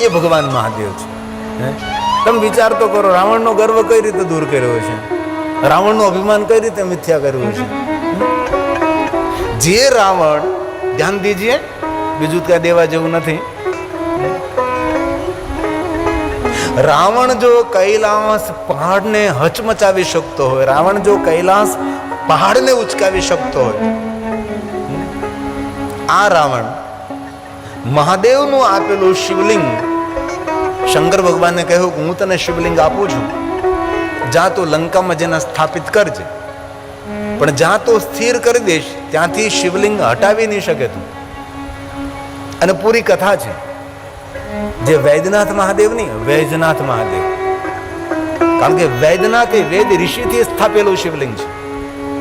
એ ભગવાન મહાદેવ છે. તમે વિચાર તો કરો, રાવણનો ગર્વ કઈ રીતે દૂર કર્યો છે રાવણનું અભિમાન કઈ રીતે મિથ્યા કર્યું છે જે રાવણ, ધ્યાન દીજીએ, બીજું ક્યાં દેવા જેવું નથી. રાવણ જો કૈલાસ પહાડને હચમચાવી શકતો હોય, રાવણ જો કૈલાસ પહાડને ઉચકાવી શકતો હોય, આ રાવણ મહાદેવનું આપેલું શિવલિંગ, શંકર ભગવાનને કહ્યું કે હું તને શિવલિંગ આપું છું. જા તો લંકામાં જેને સ્થાપિત કરજે. પણ જ્યાં તો સ્થિર કરી દઈશ, ત્યાંથી શિવલિંગ હટાવી નહીં શકે તું. અને પૂરી કથા છે. જે વૈદ્યનાથ મહાદેવ નહીં, વૈજનાથ મહાદેવ. કારણ કે વૈદ્યનાથ એ વેદ ઋષિથી સ્થાપેલું શિવલિંગ છે.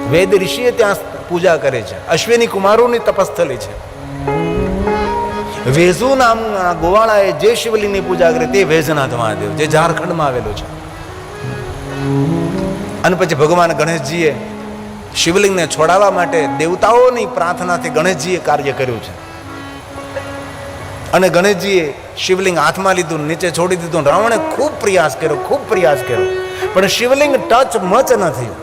વેદ ઋષિએ ત્યાં પૂજા કરે છે. અશ્વિની કુમારોની તપસ્થલી છે. વેઝુ નામના ગોવાળાએ જે શિવલિંગની પૂજા કરી તે વૈજનાથ મહાદેવ, જે ઝારખંડમાં આવેલો છે. અને પછી ભગવાન ગણેશજીએ શિવલિંગને છોડાવવા માટે દેવતાઓની પ્રાર્થનાથી ગણેશજીએ કાર્ય કર્યું છે. અને ગણેશજીએ શિવલિંગ હાથમાં લીધું, નીચે છોડી દીધું રાવણે ખૂબ પ્રયાસ કર્યો, ખૂબ પ્રયાસ કર્યો. પણ શિવલિંગ ટચ મચ ન થયું.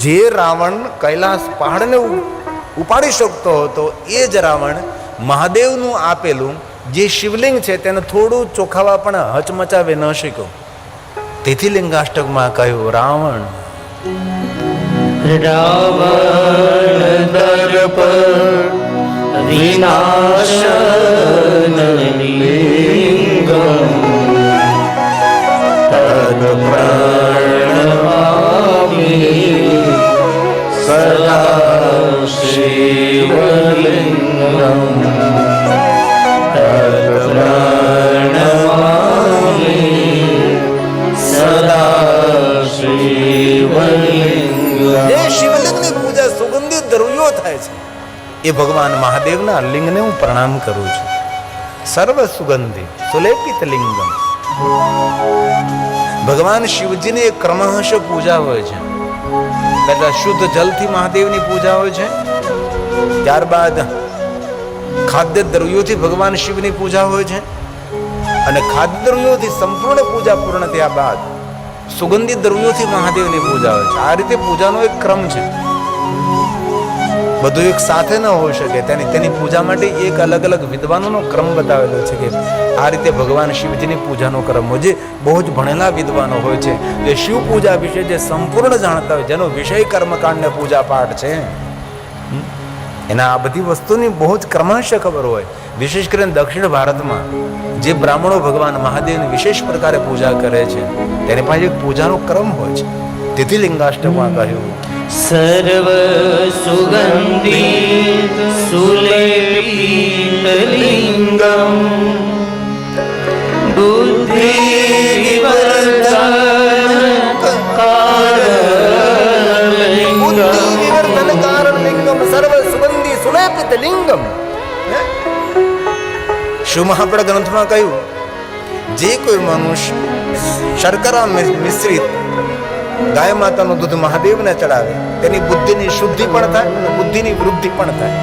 જે રાવણ કૈલાસ પહાડને ઉપાડી શકતો હતો, એ જ રાવણ મહાદેવનું આપેલું જે શિવલિંગ છે તેને થોડું ચોખાવા પણ હચમચાવી ન શીખ્યો તેથી લિંગાષ્ટકમાં કહ્યું, રાવણ. રાવણ સદા શિવલિંગમ તદ પ્રણમામિ સદા શિવલિંગમ જે શિવલિંગની પૂજા સુગંધિત દ્રવ્યો થાય છે. એ ભગવાન મહાદેવના લિંગને હું પ્રણામ કરું છું. સર્વ સુગંધી સુલેપિત લિંગમ. ભગવાન શિવજીની ક્રમશઃ પૂજા હોય છે. પહેલા શુદ્ધ જલથી મહાદેવની પૂજા હોય છે. ત્યારબાદ ખાદ્ય દ્રવ્યોથી ભગવાન શિવની પૂજા હોય છે. અને ખાદ્ય દ્રવ્યોથી સંપૂર્ણ પૂજા પૂર્ણ થયા બાદ સુગંધિત દ્રવ્યોથી મહાદેવની પૂજા હોય છે. આ રીતે પૂજાનો એક ક્રમ છે. બધું એક સાથે ન હોઈ શકે. તેની તેની પૂજા માટે એક અલગ અલગ વિદ્વાનોનો ક્રમ બતાવેલો છે કે આ રીતે ભગવાન શિવજીની પૂજાનો ક્રમ હોય જે બહુ જ ભણેલા વિદ્વાનો હોય છે. જે શિવ પૂજા વિશે જે સંપૂર્ણ જાણતા હોય, જેનો વિષય કર્મકાંડને પૂજા પાઠ છે. એના આ બધી વસ્તુની બહુ જ ક્રમાંશ ખબર હોય. વિશેષ કરીને દક્ષિણ ભારતમાં જે બ્રાહ્મણો ભગવાન મહાદેવની વિશેષ પ્રકારે પૂજા કરે છે, તેની પાસે પૂજાનો ક્રમ હોય છે. તેથી લિંગાષ્ટમમાં કહ્યું સર્વ સુગંધિત સુલેપિત લિંગમ બુદ્ધિ વિવર્ધન કારણ લિંગમ સર્વ સુગંધી સુલેપિત લિંગમ? શું મહાપડ ગ્રંથમાં કહ્યું જે કોઈ મનુષ્ય શર્કરા મિશ્રિત ગાય માતાનું દૂધ મહાદેવને ચડાવે. તેની બુદ્ધિની શુદ્ધિ પણ થાય અને બુદ્ધિની વૃદ્ધિ પણ થાય.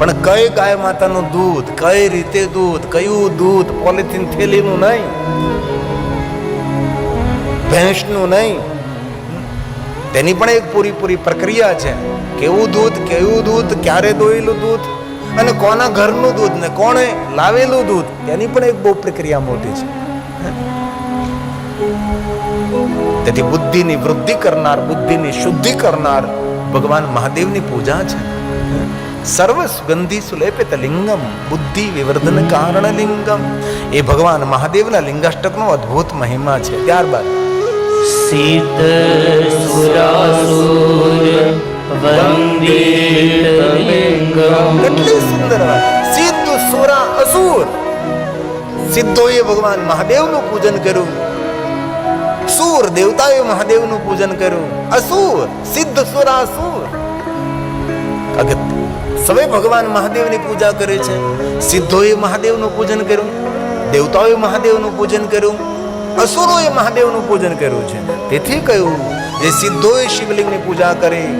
પણ કઈ ગાય માતાનું દૂધ, કઈ રીતે દૂધ, કયું દૂધ, પોલિથીન થેલીનું નહીં, ભેંસનું નહીં, તેની પણ એક પૂરી પૂરી પ્રક્રિયા છે. કેવું દૂધ કેવું દૂધ, ક્યારે દોયેલું દૂધ, અને કોના ઘરનું દૂધ ને કોણે લાવેલું દૂધ, તેની પણ એક બહુ પ્રક્રિયા મોટી છે. તેથી બુદ્ધિની વૃદ્ધિ કરનાર બુદ્ધિની શુદ્ધિ કરનાર ભગવાન મહાદેવની પૂજા છે. સર્વ સુગંધી સુલેપિત લિંગમ બુદ્ધિ વિવર્ધન કારણ લિંગમ એ ભગવાન મહાદેવના લિંગાષ્ટકનો અદ્ભુત મહિમા છે. ત્યારબાદ સિદ્ધ સુરાસુર વંદિત લિંગમ કેટલી સુંદર વાત. સિદ્ધ સુરા અસુર સિદ્ધોએ ભગવાન મહાદેવનું પૂજન કર્યું. સુર દેવતાએ મહાદેવનું પૂજન કર્યું. અસુર સિદ્ધ સુરા અસુર કારણ સવે ભગવાન મહાદેવની પૂજા કરે છે, સિદ્ધોએ મહાદેવનું પૂજન કર્યું, દેવતાઓએ મહાદેવનું પૂજન કર્યું, અસુરોએ મહાદેવનું પૂજન કર્યું છે. તેથી કહ્યું, જે સિદ્ધોએ શિવલિંગની પૂજા કરી,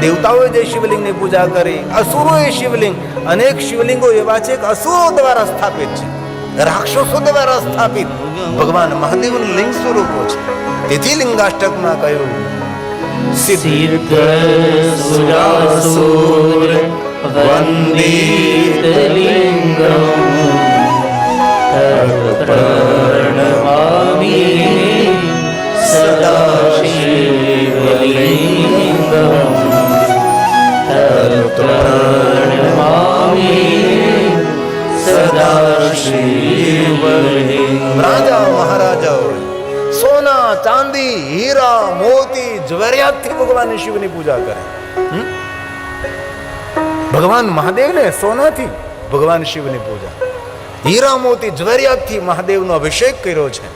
દેવતાઓએ જે શિવલિંગની પૂજા કરી, અસુરોએ શિવલિંગ, અનેક શિવલિંગો એવા છે કે અસુરો દ્વારા સ્થાપિત છે. રાક્ષસો દ્વારા સ્થાપિત. ભગવાન મહાદેવનું લિંગ સ્વરૂપો છે તેથી લિંગાષ્ટકમાં કહ્યું સિદ્ધ સિદ્ધ સુરાસુર વંદિત લિંગમ પ્રણમામિ સદા શિવલિંગમ પ્રણમામિ રાજા મહારાજાઓ સોના ચાંદી હીરા મોતી જ્વરિયાતથી ભગવાન શિવની પૂજા કરે? ભગવાન મહાદેવને સોનાથી ભગવાન શિવની પૂજા હીરા મોતી જ્વરિયાતથી મહાદેવનો અભિષેક કર્યો છે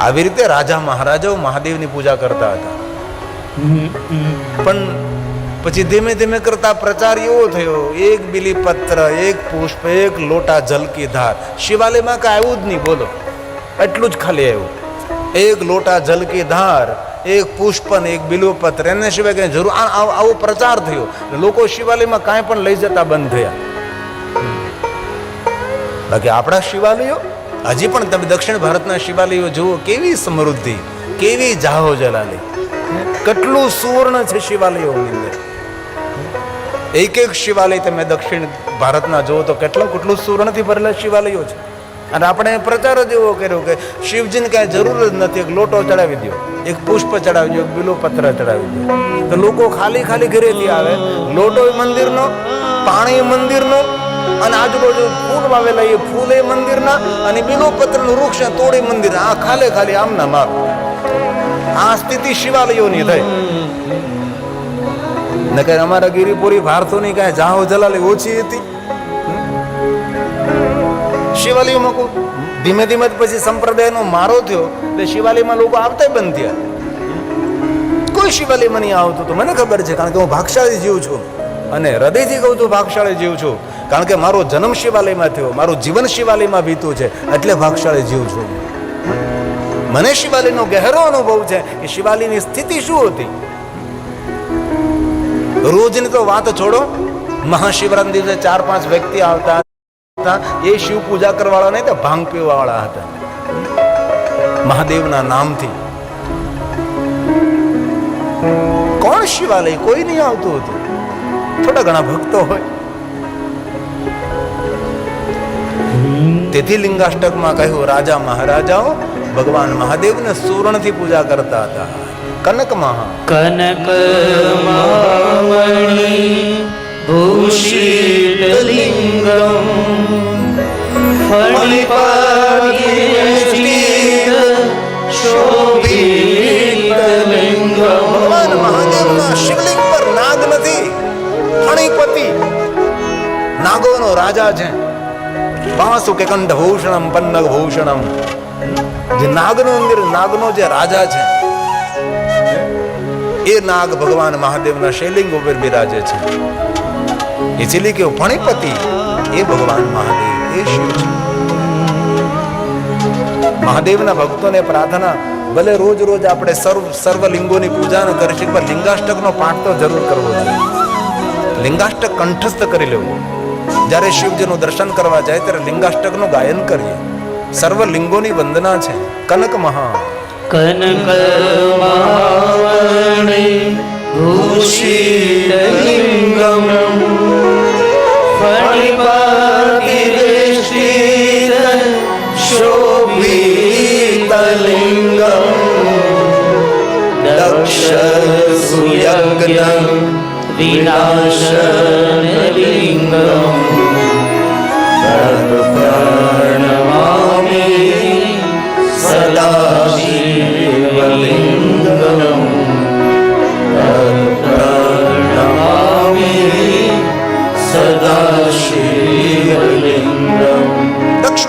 આવી રીતે રાજા મહારાજાઓ મહાદેવની પૂજા કરતા હતા પણ પછી ધીમે ધીમે કરતા પ્રચાર એવો થયો. એક બિલીપત્ર, એક પુષ્પ, એક લોટા જલકી ધાર. શિવાલયમાં કાંઈ આવ્યું જ નહીં, બોલો. એટલું જ ખાલી આવ્યું. એક લોટા જલકી ધાર, એક પુષ્પ ને એક બિલ્વપત્ર એને સિવાય કંઈ જરૂર આવો પ્રચાર થયો. લોકો શિવાલયમાં કાંઈ પણ લઈ જતા બંધ થયા. બાકી આપણા શિવાલયો? હજી પણ તમે દક્ષિણ ભારતના શિવાલયો જુઓ, કેવી સમૃદ્ધિ, કેવી જાહો જલાલી. કેટલું સુવર્ણ છે શિવાલયોની અંદર. એક એક શિવાલય તમે દક્ષિણ ભારતના જુઓ તો કેટલું કેટલું સુવર્ણથી ભરેલા શિવાલયો છે. અને આપણે પ્રચાર જ એવો કર્યો કે શિવજીને કાંઈ જરૂર જ નથી. એક લોટો ચડાવી દો એક પુષ્પ ચડાવી દો એક બિલોપત્ર ચડાવી દો તો લોકો ખાલી ખાલી ઘરેથી આવે. લોટો મંદિરનો, પાણી મંદિરનો, અને આજુબાજુ ફૂલ વાવેલા એ ફૂલ એ મંદિરના, અને બિલોપત્રનું વૃક્ષ તોડે મંદિર આ ખાલે ખાલી આમના માર આ સ્થિતિ શિવાલયોની થઈ. નકર અમારા ગિરિપુરી ભારતોની કાંઈ જાહો જલાલી ઓછી હતી. શિવાલયમાં મૂકું. ધીમે ધીમે પછી સંપ્રદાયનો મારો થયો. એટલે શિવાલીમાં લોકો આવતા બંધ થયા. કોઈ શિવાલયમાં નહીં આવતું તો મને ખબર છે, કારણ કે હું ભાગશાળી જીવ છું. અને હૃદયથી કહું છું ભાગશાળી જીવ છું. કારણ કે મારો જન્મ શિવાલયમાં થયો. મારું જીવન શિવાલયમાં વીતું છે. એટલે ભાગશાળી જીવ છું. મને શિવાલયનો ગહેરો અનુભવ છે કે શિવાલયની સ્થિતિ શું હતી? રોજની તો વાત છોડો. મહાશિવરાત્રી દિવસે ચાર પાંચ વ્યક્તિ આવતા હતા. એ શિવ પૂજા કરવાવાળા નહીં, તો ભાંગ પીવાવાળા હતા. મહાદેવના નામથી. કોણ શિવાલય? કોઈ નહીં આવતું હતું. થોડા ઘણા ભક્તો હોય. તેથી લિંગાષ્ટકમાં કહ્યું, રાજા મહારાજાઓ, ભગવાન મહાદેવને સુવર્ણથી પૂજા કરતા હતા. કનક મહા. કનક મણી ફણિપાતિવેષ્ટિત શોભિતલિંગમ ભગવાન મહાદેવના શિવલિંગ પર નાગ નથી ફણીપતિ. નાગોનો રાજા છે. વાસુકે કંઠ ભૂષણમ પન્નગ ભૂષણમ જે નાગનો અંદર નાગનો જે રાજા છે એ નાગ ભગવાન મહાદેવના શૈલિંગ ઉપર બિરાજે છે. એટલે કે ફણીપતિ એ ભગવાન મહાદેવ એ શિવ છે. મહાદેવના ભક્તોને પ્રાર્થના, ભલે રોજ રોજ આપણે સર્વ સર્વ લિંગોની પૂજા ન કરી શકીએ પણ લિંગાષ્ટકનો પાઠ તો જરૂર કરવો જોઈએ. લિંગાષ્ટક કંઠસ્થ કરી લેવું. જ્યારે શિવજીનું દર્શન કરવા જાય, ત્યારે લિંગાષ્ટકનું ગાયન કરીએ. સર્વ લિંગોની વંદના છે. કનક મહા કનક મામણિ ભૂષિતલિંગમ ફણિપાતિવેષ્ટિત શોભિતલિંગમ દક્ષ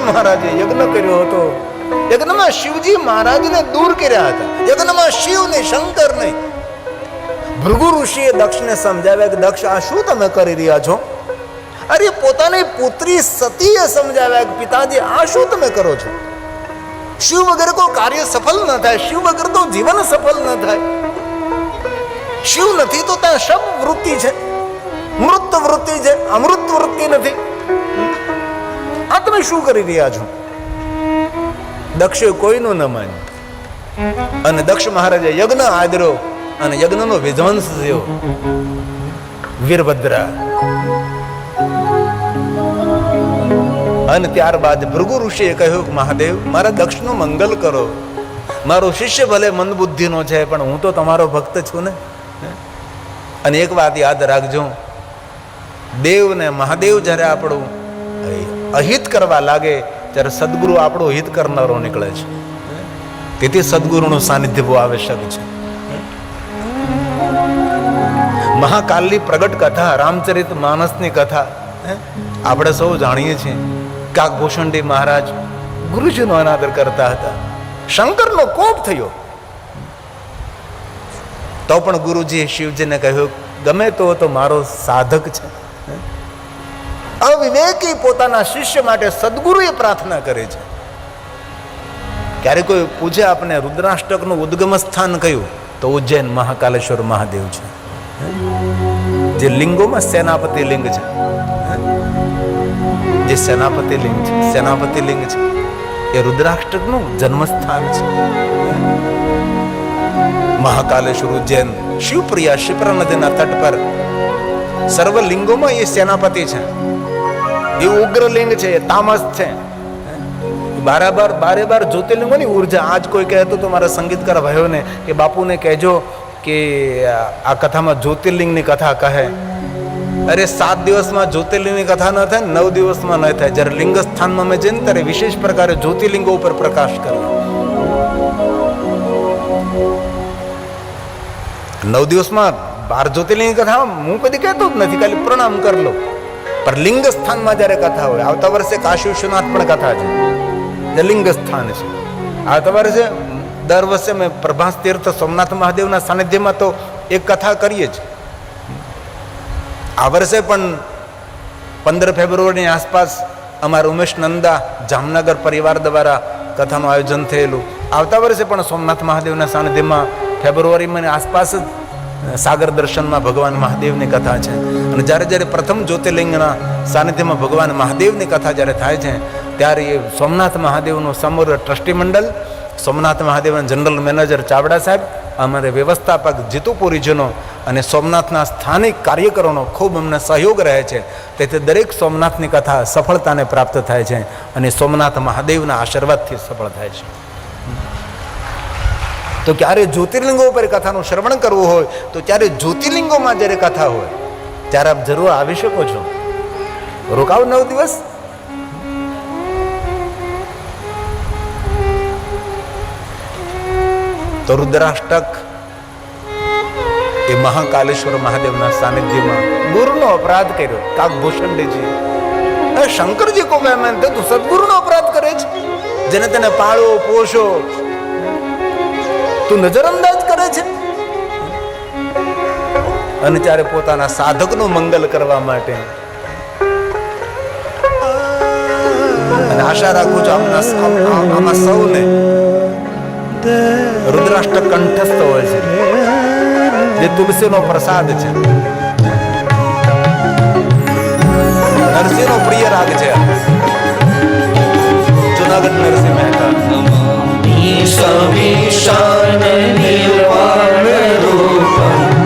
મહારાજે યજ્ઞ કર્યો હતો. યજ્ઞમાં શિવજી મહારાજને દૂર કર્યા હતા. યજ્ઞમાં શિવ ને શંકર ને ભૃગુ ઋષિએ દક્ષને સમજાવ્યા કે, દક્ષ, આ શું તમે કરી રહ્યા છો? અરે, પોતાની પુત્રી સતીએ સમજાવ્યા કે, પિતાજી, આ શું તમે કરો છો? શિવ વગર કોઈ કાર્ય સફળ ન થાય. શિવ વગર તો જીવન સફળ ન થાય. શિવ નથી તો ત્યાં શબ વૃત્તિ છે. મૃત વૃત્તિ છે. અમૃત વૃત્તિ નથી. આ તમે શું કરી રહ્યા છો? દક્ષે કોઈનું ન માન્યું. અને દક્ષ મહારાજે યજ્ઞ આદર્યો અને યજ્ઞનો વિધ્વંસ થયો. વીરભદ્રા. અને ત્યારબાદ ભૃગુ ઋષિએ કહ્યું કે, મહાદેવ, મારા દક્ષનું મંગલ કરો. મારો શિષ્ય ભલે મંદબુદ્ધિનો છે, પણ હું તો તમારો ભક્ત છું ને. અને એક વાત યાદ રાખજો. દેવ ને મહાદેવ જ્યારે આપણું અહિત કરવા લાગે, ત્યારે સદગુરુ આપણું હિત કરનારો નીકળે છે તેથી સદગુરુનું સાનિધ્ય બહુ આવશ્યક છે મહાકાલની પ્રગટ કથા, રામચરિત માનસની કથા? આપણે સૌ જાણીએ છીએ કાકભૂષણજી મહારાજ ગુરુજીનો અનાદર કરતા હતા શંકરનો કોપ થયો તો પણ ગુરુજીએ શિવજીને કહ્યું, ગમે તો તો મારો સાધક છે? અવિવેકી પોતાના શિષ્ય માટે સદગુરુએ પ્રાર્થના કરે છે. ક્યારે કોઈ પૂછે આપને રુદ્રાષ્ટકનું ઉદ્ગમ સ્થાન કયું તો ઉજ્જૈન મહાકાલેશ્વર મહાદેવ છે. જે લિંગોમાં સેનાપતિ લિંગ છે. જે સેનાપતિ લિંગ છે, સેનાપતિ લિંગ છે. એ રુદ્રાષ્ટકનું જન્મસ્થાન છે. મહાકાલેશ્વર ઉજ્જૈન શિવપ્રિયા શિપ્રા નદીના તટ પર સર્વ લિંગોમાં એ સેનાપતિ છે. એ ઉગ્રલિંગ છે, એ તામસ છે. બારાબાર બારે બાર જ્યોતિર્લિંગોની ઊર્જા. આજ કોઈ કહેતો તો મારા સંગીતકાર ભાઈઓને કે બાપુને કહેજો કે આ કથામાં જ્યોતિર્લિંગની કથા કહે. અરે સાત દિવસમાં જ્યોતિર્લિંગની કથા ન થાય, નવ દિવસમાં ન થાય. જ્યારે લિંગ સ્થાનમાં અમે જઈને ત્યારે વિશેષ પ્રકારે જ્યોતિર્લિંગો ઉપર પ્રકાશ કર્યો નવ દિવસમાં બાર જ્યોતિર્લિંગની કથા, હું કદી કહેતો જ નથી. ખાલી પ્રણામ કરી લો. પણ લિંગ સ્થાનમાં જ્યારે કથા હોય, આવતા વર્ષે કાશી વિશ્વનાથ પણ કથા છે. જે લિંગ સ્થાન છે. આવતા વર્ષે દર વર્ષે મેં પ્રભાસ તીર્થ સોમનાથ મહાદેવના સાનિધ્યમાં તો એક કથા કરીએ જ. આ વર્ષે પણ પંદર ફેબ્રુઆરીની આસપાસ અમારા ઉમેશ નંદા જામનગર પરિવાર દ્વારા કથાનું આયોજન થયેલું. આવતા વર્ષે પણ સોમનાથ મહાદેવના સાનિધ્યમાં ફેબ્રુઆરીમાં આસપાસ જ સાગર દર્શનમાં ભગવાન મહાદેવની કથા છે. અને જ્યારે જ્યારે પ્રથમ જ્યોતિર્લિંગના સાનિધ્યમાં ભગવાન મહાદેવની કથા જ્યારે થાય છે, ત્યારે એ સોમનાથ મહાદેવનું સમગ્ર ટ્રસ્ટી મંડળ, સોમનાથ મહાદેવના જનરલ મેનેજર ચાવડા સાહેબ, અમારે વ્યવસ્થાપક જીતુપુરીજનો અને સોમનાથના સ્થાનિક કાર્યકરોનો ખૂબ અમને સહયોગ રહે છે. તેથી દરેક સોમનાથની કથા સફળતાને પ્રાપ્ત થાય છે અને સોમનાથ મહાદેવના આશીર્વાદથી સફળ થાય છે. તો ક્યારે જ્યોતિર્લિંગો ઉપર કથાનું શ્રવણ કરવું હોય, તો ત્યારે જ્યોતિર્લિંગોમાં જ્યારે કથા હોય ત્યારે આપ જરૂર આવી શકો છો. રોકાવ નવ દિવસ. તો રુદ્રાષ્ટક એ મહાકાલેશ્વર મહાદેવના સાનિધ્યમાં ગુરુનો અપરાધ કર્યો. કાકભૂષણજી એ શંકરજી કો એમ માનતે તું સદગુરુનો અપરાધ કરે છે. જેને તેને પાળો, પોષો, તું નજરઅંદાજ કરે છે. અને ત્યારે પોતાના સાધકનું મંગલ કરવા માટે. આશા રાખું છું આમના આમાં સૌને રુદ્રાષ્ટ કંઠસ્થ હોય છે. જે તુલસીનો પ્રસાદ છે. નરસિંહનો પ્રિય રાગ છે. જુનાગઢ નરસિંહ મહેતા. સમી શાન નિર્વાણ રૂપમ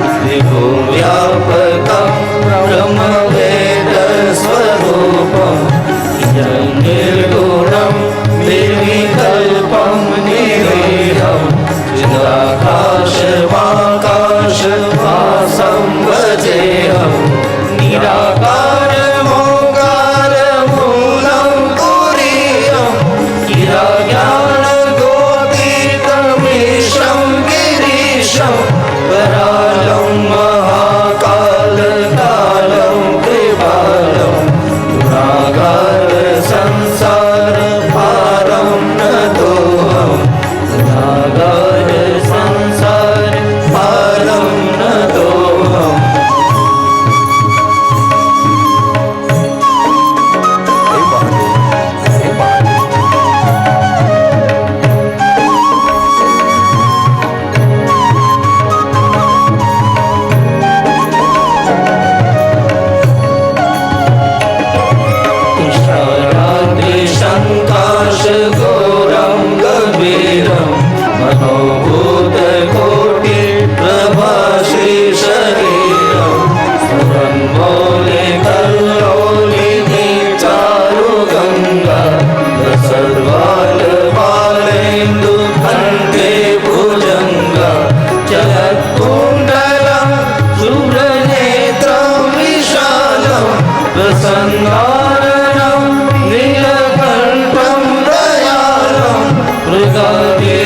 love you.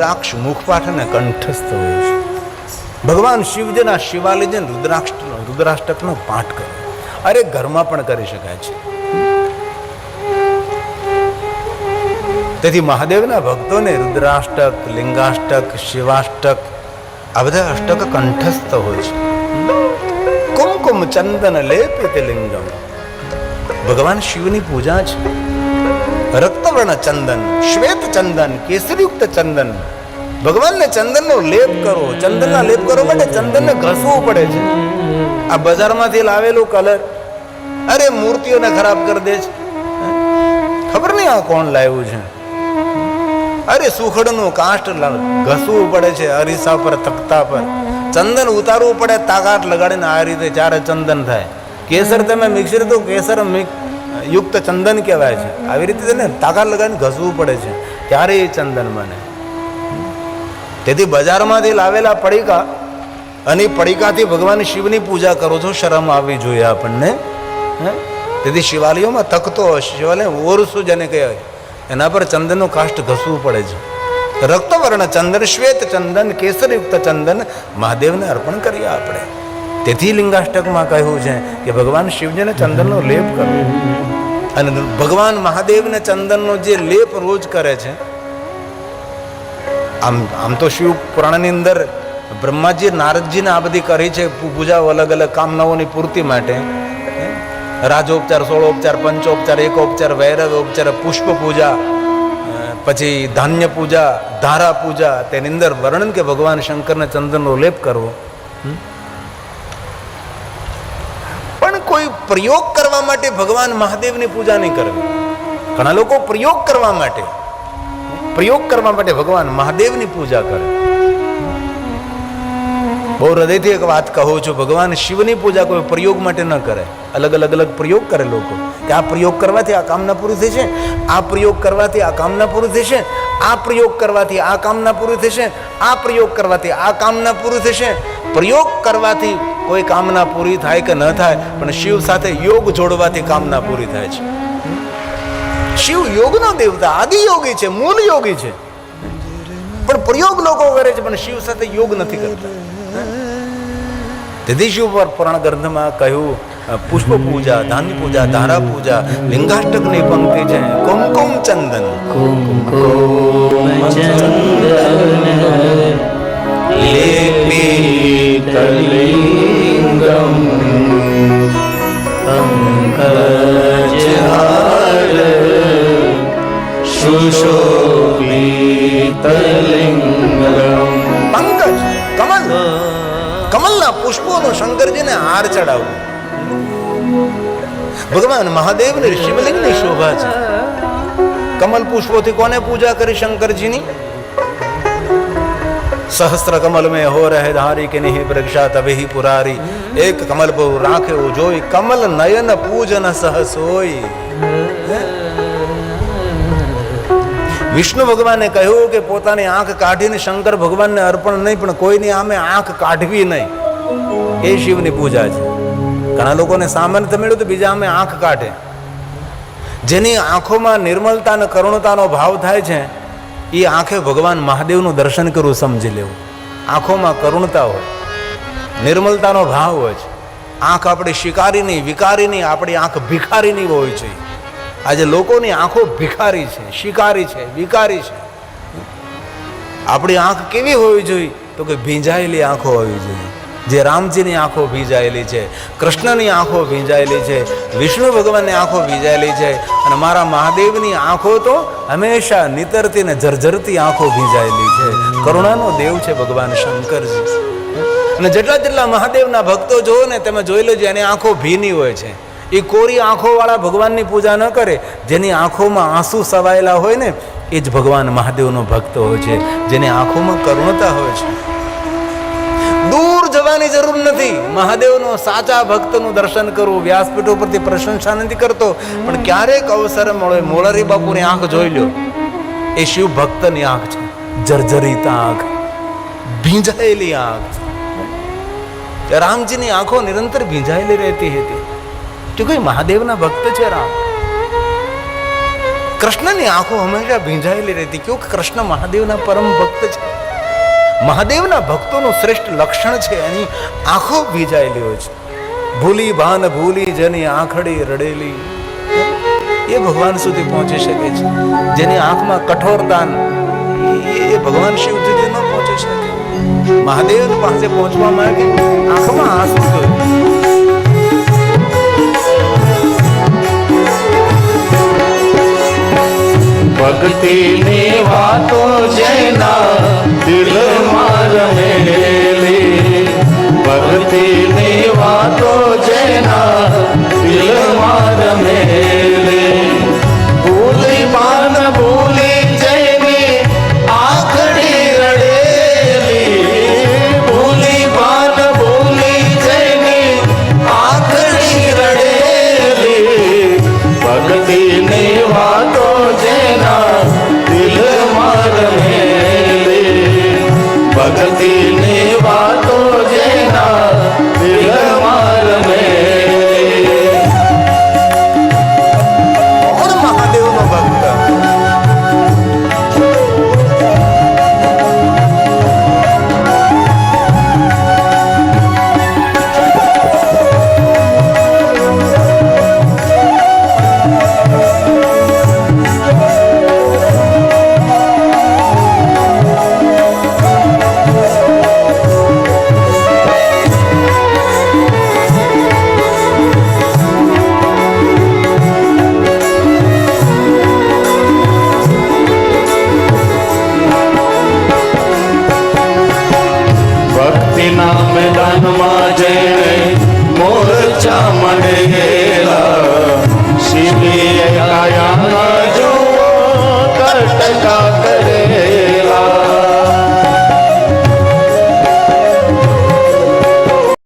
રુદ્રાક્ષ મુખપાઠ અને કંઠસ્થ હોય છે. ભગવાન શિવજીના શિવાલયજીને રુદ્રાક્ષ રુદ્રાષ્ટકનો પાઠ કરો. અરે ઘરમાં પણ કરી શકાય છે. તેથી મહાદેવના ભક્તોને રુદ્રાષ્ટક, લિંગાષ્ટક, શિવાષ્ટક, આ બધા અષ્ટક કંઠસ્થ હોય છે. કુમકુમ ચંદન લેપિત લિંગમ. ભગવાન શિવની પૂજા છે. રક્તવર્ણ ચંદન, શ્વેત ચંદન, કેસરીયુક્ત ચંદન. ભગવાનને ચંદનનો લેપ કરો. ચંદનના લેપ કરવા માટે ચંદનને ઘસવું પડે છે. આ બજારમાંથી લાવેલું કલર, અરે મૂર્તિઓને ખરાબ કરી દે છે. ખબર નહીં આ કોણ લાવ્યું છે? અરે સુખડનું કાષ્ટ ઘસવું પડે છે અરીસા પર તખતા પર. ચંદન ઉતારવું પડે, તાકાત લગાડીને આ રીતે ચારે ચંદન થાય. કેસર તમે મિક્સર તો કેસર યુક્ત ચંદન કહેવાય છે. આવી રીતે તેને તાકાત લગાડીને ઘસવું પડે છે. ત્યારે એ ચંદન બને તેથી બજારમાંથી લાવેલા પડીકા અને પડીકાથી ભગવાન શિવની પૂજા કરો છો, શરમ આવવી જોઈએ આપણને? તેથી શિવાલયોમાં તકતો શિવાલય ઓરસું જેને કહેવાય એના પર ચંદનનું કાષ્ટ ઘસવું પડે છે. રક્તવર્ણ ચંદન, શ્વેત ચંદન, કેસરયુક્ત ચંદન મહાદેવને અર્પણ કરીએ આપણે. તેથી લિંગાષ્ટકમાં કહ્યું છે કે ભગવાન શિવજીને ચંદનનો લેપ કરો. અને ભગવાન મહાદેવને ચંદનનો જે લેપ રોજ કરે છે, આમ આમ તો શિવ પુરાણની અંદર બ્રહ્માજી, નારદજીને આ બધી કરી છે પૂજાઓ અલગ અલગ કામનાઓની પૂર્તિ માટે. રાજોપચાર, સોળોપચાર, પંચોપચાર, એકોપચાર વૈરવોપચાર પુષ્પ પૂજા પછી ધાન્ય પૂજા, ધારા પૂજા, તેની અંદર વર્ણન કે ભગવાન શંકરને ચંદનનો લેપ કરવો. પ્રયોગ કરવા માટે ભગવાન મહાદેવની પૂજા નહીં કરવી ઘણા લોકો પ્રયોગ કરવા માટે, પ્રયોગ કરવા માટે ભગવાન મહાદેવની પૂજા કરે. બહુ હૃદયથી એક વાત કહું છું, ભગવાન શિવની પૂજા કોઈ પ્રયોગ માટે ન કરે. અલગ અલગ અલગ પ્રયોગ કરે લોકો. કે આ પ્રયોગ કરવાથી આ કામના પૂરી થશે આ પ્રયોગ કરવાથી આ કામના પૂરી થશે આ પ્રયોગ કરવાથી આ કામના પૂરી થશે આ પ્રયોગ કરવાથી આ કામના પૂરી થશે પ્રયોગ કરવાથી કોઈ કામના પૂરી થાય કે ન થાય પણ શિવ સાથે યોગ જોડવાથી કામના પૂરી થાય છે. શિવ યોગનો દેવતા આદિ યોગી છે મૂળ યોગી છે. પણ પ્રયોગ લોકો કરે છે પણ શિવ સાથે યોગ નથી કરતા. તેથી શિવ પર પુરાણ ગ્રંથમાં કહ્યું પુષ્પ પૂજા ધાન પૂજા ધારા પૂજા લિંગાષ્ટકની પંક્તિ છે કુમકુમ ચંદન. ચંદન લેપી પંકજ કમલ. કમલના પુષ્પોનો શંકરજીને હાર ચડાવવો ભગવાન મહાદેવની શિવલિંગની શોભા છે. કમલ પુષ્પોથી કોને પૂજા કરી શંકરજીની? સહસ્ત્ર કમલ મેં હો રહે ધારી કે નહીં વૃક્ષા તભી પુરારી એક કમલ પર રાખે જોઈ કમલ નયન પૂજન સહસ હોય વિષ્ણુ ભગવાને કહ્યું કે પોતાની આંખ કાઢીને શંકર ભગવાનને અર્પણ નહીં પણ કોઈની આમે આંખ કાઢવી નહીં એ શિવની પૂજા છે ઘણા લોકોને સામાન્ય મળ્યું તો બીજા આમે આંખ કાઢે જેની આંખોમાં નિર્મલતા અને કરુણતાનો ભાવ થાય છે એ આંખે ભગવાન મહાદેવનું દર્શન કરવું સમજી લેવું. આંખોમાં કરુણતા હોય, નિર્મલતાનો ભાવ હોય છે. આંખ આપણી શિકારીની, વિકારીની, આપણી આંખ ભિખારીની હોવી જોઈએ આજે લોકોની આંખો ભિખારી છે, શિકારી છે, વિકારી છે. આપણી આંખ કેવી હોવી જોઈએ? તો કે ભીંજાયેલી આંખો હોવી જોઈએ. જે રામજીની આંખો ભીંજાયેલી છે, કૃષ્ણની આંખો ભીંજાયેલી છે, વિષ્ણુ ભગવાનની આંખો ભીંજાયેલી છે અને મારા મહાદેવની આંખો તો હંમેશા નિતરતી ને જર્જરતી આંખો ભીંજાયેલી છે. કરુણાનો દેવ છે ભગવાન શંકરજી. અને જેટલા જેટલા મહાદેવના ભક્તો જુઓ ને તમે જોઈ લેજો, એની આંખો ભીની હોય છે. એ કોરી આંખોવાળા ભગવાનની પૂજા ન કરે, જેની આંખોમાં આંસુ સવાયેલા હોય ને, એ જ ભગવાન મહાદેવનો ભક્ત હોય છે. જેની આંખોમાં કરુણતા હોય છે. દૂર જવાની જરૂર નથી. મહાદેવનો સાચા ભક્તનું દર્શન કરવું વ્યાસપીઠ ઉપરથી પ્રશંસા નથી કરતો. પણ ક્યારેક અવસર મળે મોરારી બાપુની આંખ જોઈ લો એ શિવ ભક્તની આંખ છે. જર્જરિત આંખ, ભીંજાયેલી આંખ. રામજીની આંખો નિરંતર ભીંજાયેલી રહેતી હતી. કોઈ મહાદેવના ભક્ત છે રામ? કૃષ્ણની આંખો હંમેશા ભીંજાયેલી રહેતી. કે કૃષ્ણ મહાદેવના પરમ ભક્ત છે. મહાદેવના ભક્તોનું શ્રેષ્ઠ લક્ષણ છે એની આંખો ભીજાયેલી હોય છે. ભૂલી ભાન ભૂલી જેની આંખડી રડેલી. એ ભગવાન સુધી પહોંચી શકે છે. જેની આંખમાં કઠોરતા એ ભગવાન શિવ સુધી ન પહોંચી શકે. મહાદેવ પાસે પહોંચવા માટે આંખમાં આંસુ જોઈએ ભક્તિની વાતો જેના દિલમાં રહેલી ભક્તિની વાતો જેના દિલમાં રહેલી